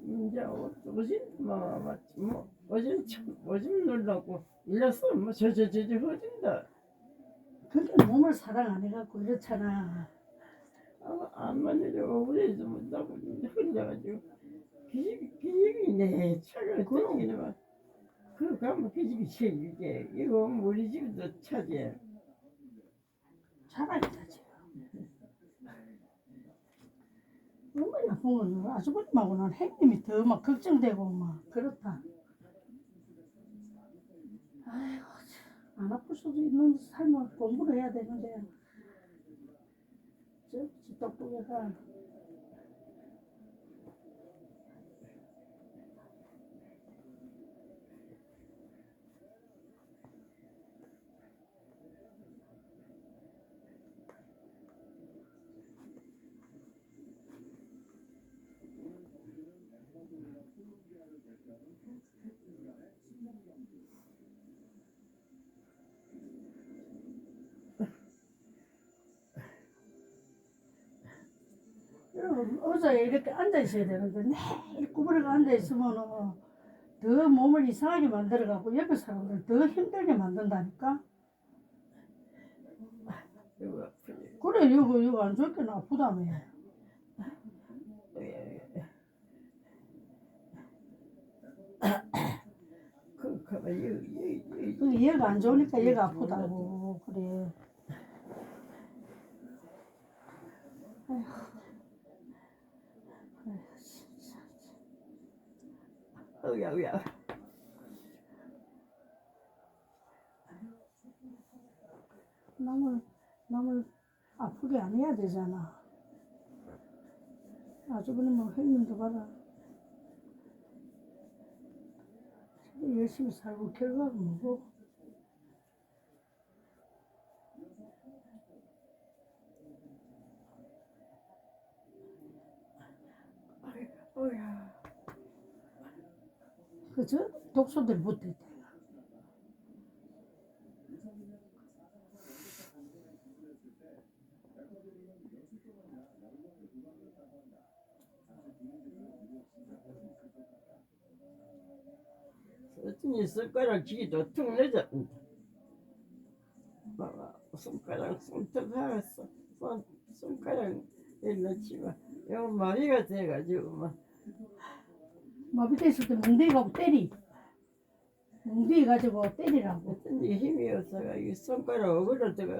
이제 오줌 뭐 맞지 뭐 오줌 참 오줌 놀라고 일렀어 뭐 저저저저 허진다 그게 몸을 사랑 안 해갖고 이렇잖아. 안 만져도 오래서 못하고 흘려가지고 기집이 기집이네. 차가 터지기는 막 그거 가면 기집이 책이게 이거 우리 집도 차지 자랑이다 지금. 얼마나 거는 아주버님하고는 행님이 더 막 걱정되고 막 그렇다. 아이고 참, 안 아플 수도 있는 삶을 공부를 해야 되는데 저 집떡국에가 여러분 의자에 이렇게 앉아 있어야 되는데 매일 구부러가 앉아 있으면은 더 몸을 이상하게 만들어가고 옆에 사람들 더 힘들게 만든다니까. 그래 이거 이거 안 좋게 아프다며. 그 가만 여기 여기 그 얘가 안 좋으니까 얘가 아프다고 그래. 어야 어야 남을 남을 아프게 안 해야 되잖아. 아주버님 뭐 형님도 봐라. 열심히 살고 결과가 뭐고? 어야 그저 독소들 붙어있다. 어쩐지 손가락 쥐도 툭 내잡는다 봐봐 손가락 손톱 하였어 손 손가락 일렀지만 이거 마비가 돼가지고 막 마비돼 있을 때 뭉대기 가고 때리. 뭉대기 가지고 때리라고. 힘이 없어가 이 손가락 어그러다가